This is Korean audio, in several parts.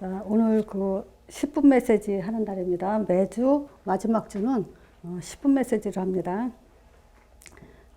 자, 오늘 그 10분 메시지 하는 날입니다. 매주 마지막 주는 어, 10분 메시지를 합니다.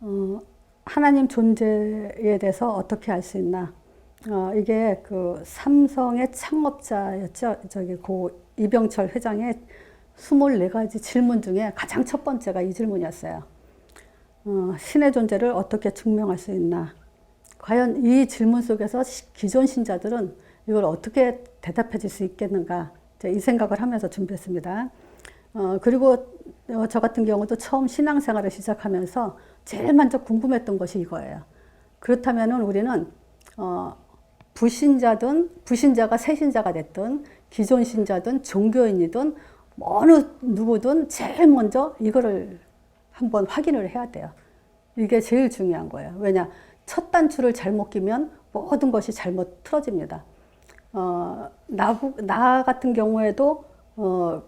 어, 하나님 존재에 대해서 어떻게 알 수 있나? 어, 이게 그 삼성의 창업자였죠. 저기 고 이병철 회장의 24가지 질문 중에 가장 첫 번째가 이 질문이었어요. 어, 신의 존재를 어떻게 증명할 수 있나? 과연 이 질문 속에서 시- 기존 신자들은 이걸 어떻게 대답해 줄 수 있겠는가? 이 생각을 하면서 준비했습니다. 어, 그리고 어, 저 같은 경우도 처음 신앙생활을 시작하면서 제일 먼저 궁금했던 것이 이거예요. 그렇다면은 우리는 어, 불신자든 불신자가 새신자가 됐든 기존 신자든 종교인이든 어느 누구든 제일 먼저 이거를 한번 확인을 해야 돼요. 이게 제일 중요한 거예요. 왜냐 첫 단추를 잘못 끼면 모든 것이 잘못 틀어집니다. 어, 나, 나 같은 경우에도 어,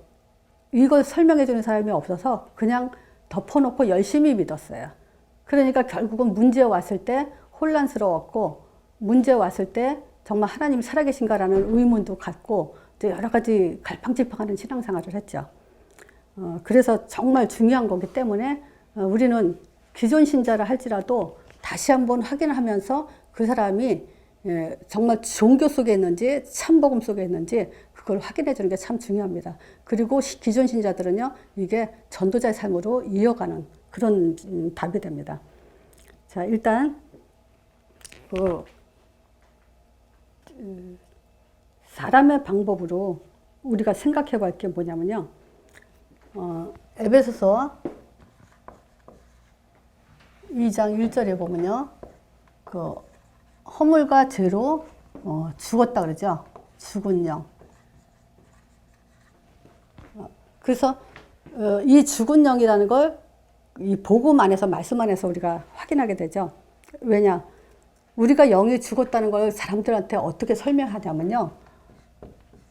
이걸 설명해 주는 사람이 없어서 그냥 덮어놓고 열심히 믿었어요. 그러니까 결국은 문제 왔을 때 혼란스러웠고 문제 왔을 때 정말 하나님이 살아계신가라는 의문도 갖고 또 여러 가지 갈팡질팡하는 신앙생활을 했죠. 어, 그래서 정말 중요한 거기 때문에 어, 우리는 기존 신자를 할지라도 다시 한번 확인하면서 그 사람이 예, 정말 종교 속에 있는지 참복음 속에 있는지 그걸 확인해 주는 게 참 중요합니다. 그리고 시- 기존 신자들은요, 이게 전도자의 삶으로 이어가는 그런 음, 답이 됩니다. 자, 일단, 그, 음, 사람의 방법으로 우리가 생각해 볼 게 뭐냐면요. 어, 에베소서 2장 1절에 보면요. 그 허물과 죄로 어, 죽었다 그러죠. 죽은 영. 어, 그래서 어, 이 죽은 영이라는 걸 이 복음 안에서 말씀 안에서 우리가 확인하게 되죠. 왜냐? 우리가 영이 죽었다는 걸 사람들한테 어떻게 설명하냐면요.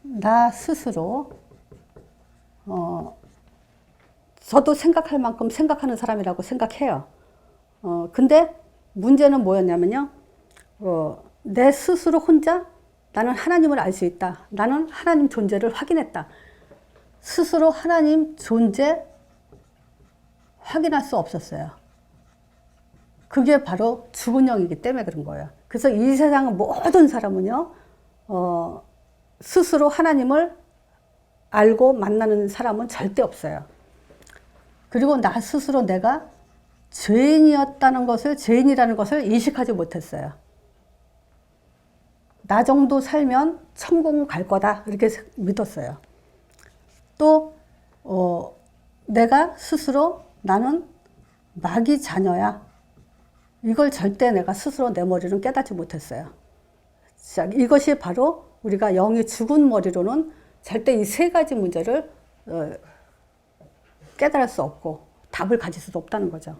나 스스로 어, 저도 생각할 만큼 생각하는 사람이라고 생각해요. 어, 근데 문제는 뭐였냐면요. 어, 내 스스로 혼자 나는 하나님을 알 수 있다. 나는 하나님 존재를 확인했다. 스스로 하나님 존재 확인할 수 없었어요. 그게 바로 죽은 영이기 때문에 그런 거예요. 그래서 이 세상 모든 사람은요, 어, 스스로 하나님을 알고 만나는 사람은 절대 없어요. 그리고 나 스스로 내가 죄인이었다는 것을, 죄인이라는 것을 인식하지 못했어요. 나 정도 살면 천국 갈 거다. 이렇게 믿었어요. 또, 어, 내가 스스로 나는 마귀 자녀야. 이걸 절대 내가 스스로 내 머리로는 깨닫지 못했어요. 자, 이것이 바로 우리가 영이 죽은 머리로는 절대 이 세 가지 문제를 어, 깨달을 수 없고 답을 가질 수도 없다는 거죠.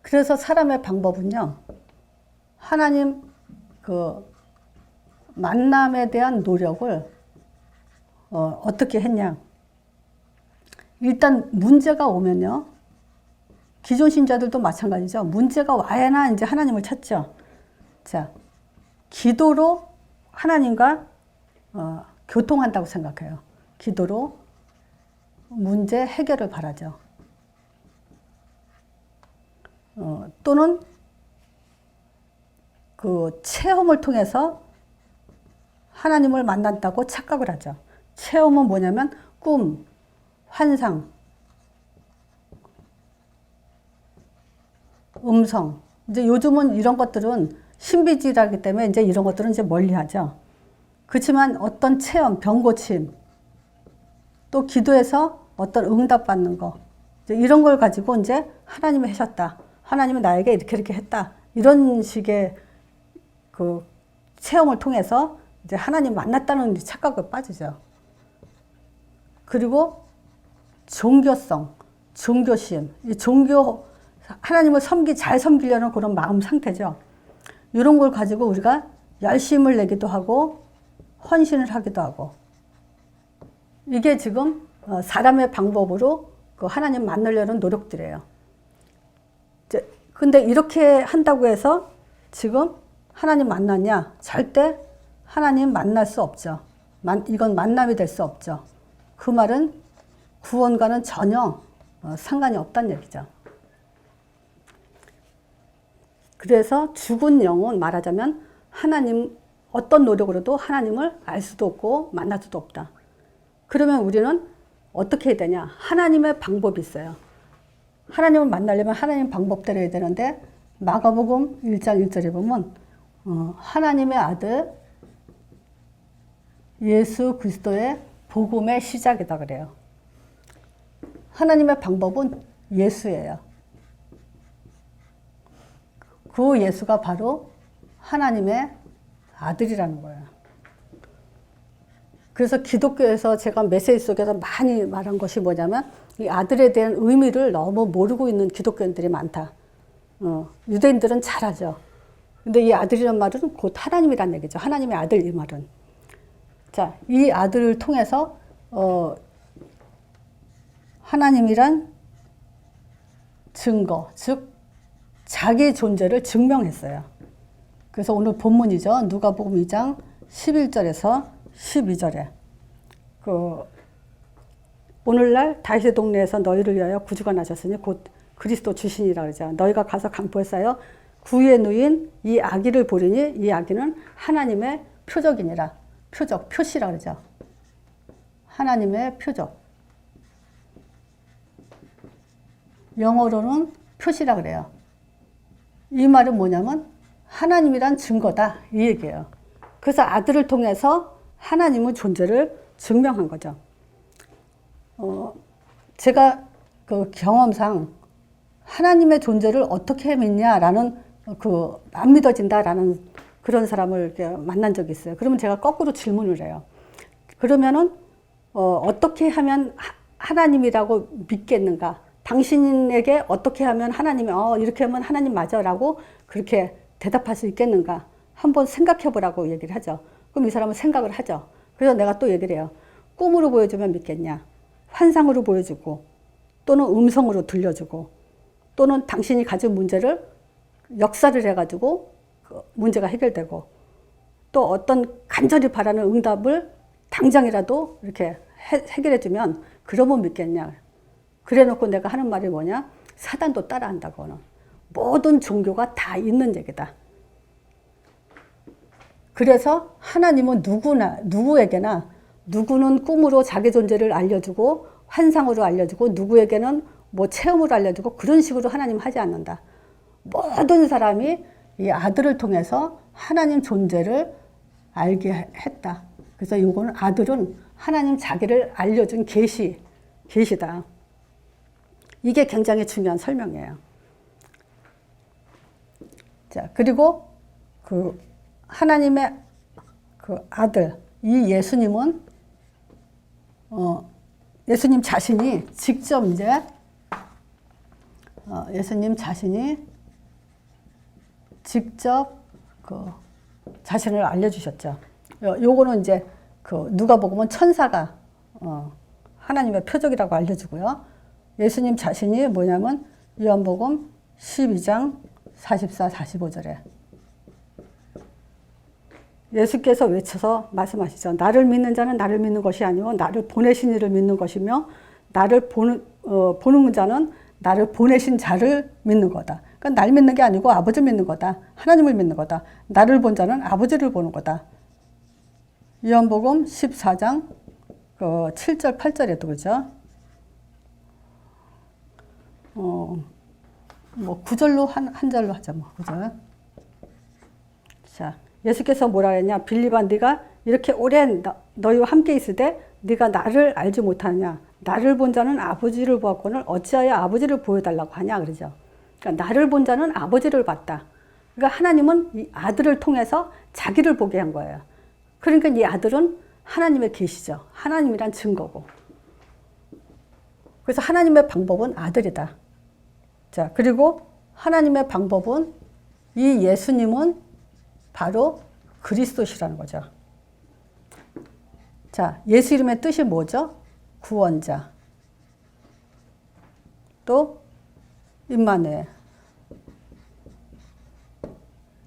그래서 사람의 방법은요, 하나님 그 만남에 대한 노력을 어, 어떻게 했냐. 일단 문제가 오면요, 기존 신자들도 마찬가지죠. 문제가 와야나 이제 하나님을 찾죠. 자, 기도로 하나님과 어, 교통한다고 생각해요. 기도로 문제 해결을 바라죠. 어, 또는 그 체험을 통해서 하나님을 만난다고 착각을 하죠. 체험은 뭐냐면 꿈, 환상, 음성. 이제 요즘은 이런 것들은 신비주의라기 때문에 이제 이런 것들은 이제 멀리 하죠. 그렇지만 어떤 체험, 병 고침, 또 기도해서 어떤 응답 받는 거, 이제 이런 걸 가지고 이제 하나님이 하셨다. 하나님은 나에게 이렇게 이렇게 했다. 이런 식의 그 체험을 통해서 이제 하나님 만났다는 착각을 빠지죠. 그리고 종교성, 종교심, 이 종교 하나님을 섬기 잘 섬기려는 그런 마음 상태죠. 이런 걸 가지고 우리가 열심을 내기도 하고 헌신을 하기도 하고 이게 지금 어, 사람의 방법으로 그 하나님 만나려는 노력들이에요. 근데 이렇게 한다고 해서 지금 하나님 만났냐? 절대 하나님 만날 수 없죠. 만, 이건 만남이 될 수 없죠. 그 말은 구원과는 전혀 어, 상관이 없다는 얘기죠. 그래서 죽은 영혼 말하자면 하나님 어떤 노력으로도 하나님을 알 수도 없고 만날 수도 없다. 그러면 우리는 어떻게 해야 되냐? 하나님의 방법이 있어요. 하나님을 만나려면 하나님 방법대로 해야 되는데 마가복음 1장 1절에 보면 어, 하나님의 아들 예수 그리스도의 복음의 시작이다 그래요. 하나님의 방법은 예수예요. 그 예수가 바로 하나님의 아들이라는 거예요. 그래서 기독교에서 제가 메시지 속에서 많이 말한 것이 뭐냐면 이 아들에 대한 의미를 너무 모르고 있는 기독교인들이 많다. 어, 유대인들은 잘하죠. 근데 이 아들이란 말은 곧 하나님이란 얘기죠. 하나님의 아들 이 말은. 자, 이 아들을 통해서 어, 하나님이란 증거, 즉 자기 존재를 증명했어요. 그래서 오늘 본문이죠. 누가복음 2장 11절에서 12절에 그 오늘날 다윗의 동네에서 너희를 위하여 구주가 나셨으니 곧 그리스도 주신이라 그러죠. 너희가 가서 강포에 쌓여 구에 누인 이 아기를 보리니 이 아기는 하나님의 표적이니라. 표적, 표시라 그러죠. 하나님의 표적. 영어로는 표시라 그래요. 이 말은 뭐냐면 하나님이란 증거다 이 얘기예요. 그래서 아들을 통해서 하나님의 존재를 증명한 거죠. 어, 제가 그 경험상 하나님의 존재를 어떻게 믿냐라는 그 안 믿어진다라는 그런 사람을 만난 적이 있어요. 그러면 제가 거꾸로 질문을 해요. 그러면은 어, 어떻게 하면 하, 하나님이라고 믿겠는가? 당신에게 어떻게 하면 하나님이 어 이렇게 하면 하나님 맞아라고 그렇게 대답할 수 있겠는가? 한번 생각해 보라고 얘기를 하죠. 그럼 이 사람은 생각을 하죠. 그래서 내가 또 얘기를 해요. 꿈으로 보여주면 믿겠냐? 환상으로 보여주고 또는 음성으로 들려주고 또는 당신이 가진 문제를 역사를 해가지고 그 문제가 해결되고 또 어떤 간절히 바라는 응답을 당장이라도 이렇게 해, 해결해주면 그러면 믿겠냐? 그래 놓고 내가 하는 말이 뭐냐? 사단도 따라한다고는. 모든 종교가 다 있는 얘기다. 그래서 하나님은 누구나, 누구에게나, 누구는 꿈으로 자기 존재를 알려주고, 환상으로 알려주고, 누구에게는 뭐 체험으로 알려주고, 그런 식으로 하나님 하지 않는다. 모든 사람이 이 아들을 통해서 하나님 존재를 알게 했다. 그래서 이거는 아들은 하나님 자기를 알려준 계시, 계시다. 이게 굉장히 중요한 설명이에요. 자, 그리고 그 하나님의 그 아들, 이 예수님은, 어, 예수님 자신이 직접 이제, 어, 예수님 자신이 직접 그 자신을 알려주셨죠. 요- 요거는 이제 그 누가 보면 천사가 어, 하나님의 표적이라고 알려주고요. 예수님 자신이 뭐냐면 요한복음 12장 44, 45절에 예수께서 외쳐서 말씀하시죠. 나를 믿는 자는 나를 믿는 것이 아니고 나를 보내신 이를 믿는 것이며 나를 보는 어, 보는 자는 나를 보내신 자를 믿는 거다. 그러니까 날 믿는 게 아니고 아버지 믿는 거다. 하나님을 믿는 거다. 나를 본 자는 아버지를 보는 거다. 요한복음 14장 그 7절 8절에도 그죠? 어, 뭐 구절로 한, 한 절로 하자 뭐 그죠? 자, 예수께서 뭐라 했냐? 빌립아 네가 이렇게 오랜 너, 너희와 함께 있을 때 네가 나를 알지 못하냐? 나를 본 자는 아버지를 보았거늘 어찌하여 아버지를 보여달라고 하냐 그러죠. 그러니까 나를 본 자는 아버지를 봤다. 그러니까 하나님은 이 아들을 통해서 자기를 보게 한 거예요. 그러니까 이 아들은 하나님의 계시죠. 하나님이란 증거고. 그래서 하나님의 방법은 아들이다. 자, 그리고 하나님의 방법은 이 예수님은 바로 그리스도시라는 거죠. 자, 예수 이름의 뜻이 뭐죠? 구원자. 또 임마누엘.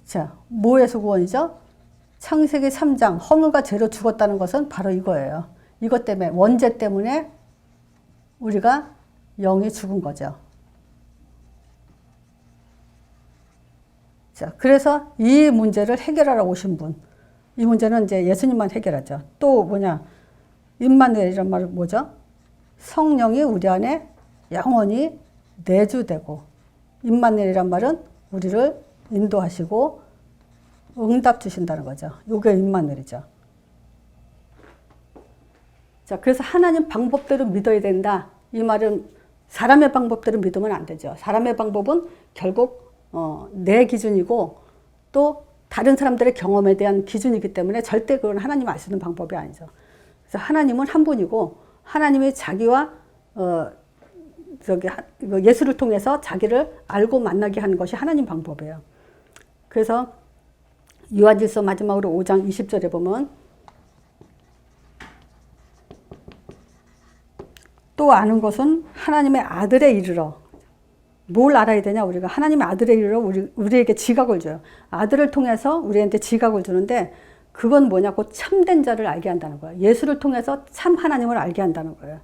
자, 뭐에서 구원이죠? 창세기 3장 허물과 죄로 죽었다는 것은 바로 이거예요. 이것 때문에 원죄 때문에 우리가 영이 죽은 거죠. 자, 그래서 이 문제를 해결하러 오신 분. 이 문제는 이제 예수님만 해결하죠. 또 뭐냐? 임마누엘이란 말은 뭐죠? 성령이 우리 안에 영원히 내주되고 임마누엘이란 말은 우리를 인도하시고 응답 주신다는 거죠. 요게 임마누엘이죠. 자, 그래서 하나님 방법대로 믿어야 된다. 이 말은 사람의 방법대로 믿으면 안 되죠. 사람의 방법은 결국 어, 내 기준이고 또 다른 사람들의 경험에 대한 기준이기 때문에 절대 그건 하나님 아시는 방법이 아니죠. 그래서 하나님은 한 분이고 하나님이 자기와 어, 저기 예수를 통해서 자기를 알고 만나게 하는 것이 하나님 방법이에요. 그래서 요한일서 마지막으로 5장 20절에 보면 또 아는 것은 하나님의 아들에 이르러 뭘 알아야 되냐 우리가 하나님의 아들에 이르러 우리, 우리에게 지각을 줘요. 아들을 통해서 우리한테 지각을 주는데 그건 뭐냐고 참된 자를 알게 한다는 거예요. 예수를 통해서 참 하나님을 알게 한다는 거예요.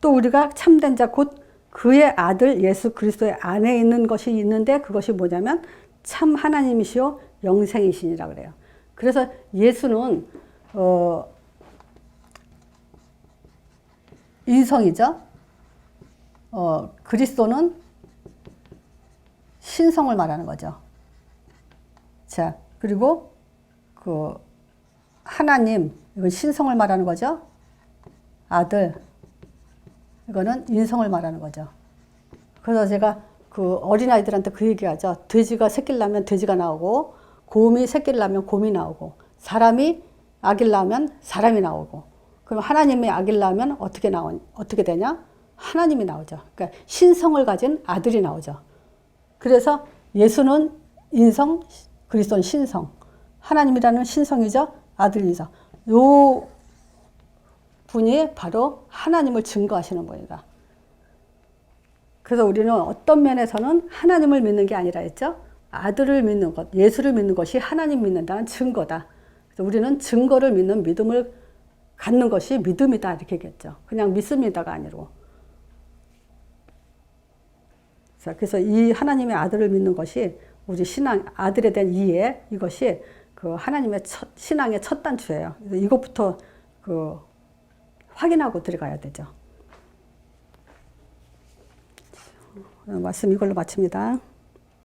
또 우리가 참된 자 곧 그의 아들 예수 그리스도의 안에 있는 것이 있는데 그것이 뭐냐면 참 하나님이시요 영생이시니라 그래요. 그래서 예수는 어 인성이죠. 어 그리스도는 신성을 말하는 거죠. 자, 그리고 그 하나님 이건 신성을 말하는 거죠. 아들 이거는 인성을 말하는 거죠. 그래서 제가 그 어린아이들한테 그 얘기하죠. 돼지가 새끼를 낳으면 돼지가 나오고, 곰이 새끼를 낳으면 곰이 나오고, 사람이 아기를 낳으면 사람이 나오고, 그럼 하나님이 아기를 낳으면 어떻게 나오, 어떻게 되냐? 하나님이 나오죠. 그러니까 신성을 가진 아들이 나오죠. 그래서 예수는 인성, 그리스도는 신성. 하나님이라는 신성이죠. 아들이죠. 요 분이 바로 하나님을 증거하시는 분이다. 그래서 우리는 어떤 면에서는 하나님을 믿는 게 아니라 했죠. 아들을 믿는 것, 예수를 믿는 것이 하나님 믿는다는 증거다. 그래서 우리는 증거를 믿는 믿음을 갖는 것이 믿음이다 이렇게 얘기했죠. 그냥 믿습니다가 아니고. 자, 그래서 이 하나님의 아들을 믿는 것이 우리 신앙 아들에 대한 이해 이것이 그 하나님의 첫, 신앙의 첫 단추예요. 이것부터 그 확인하고 들어가야 되죠. 어, 말씀 이걸로 마칩니다.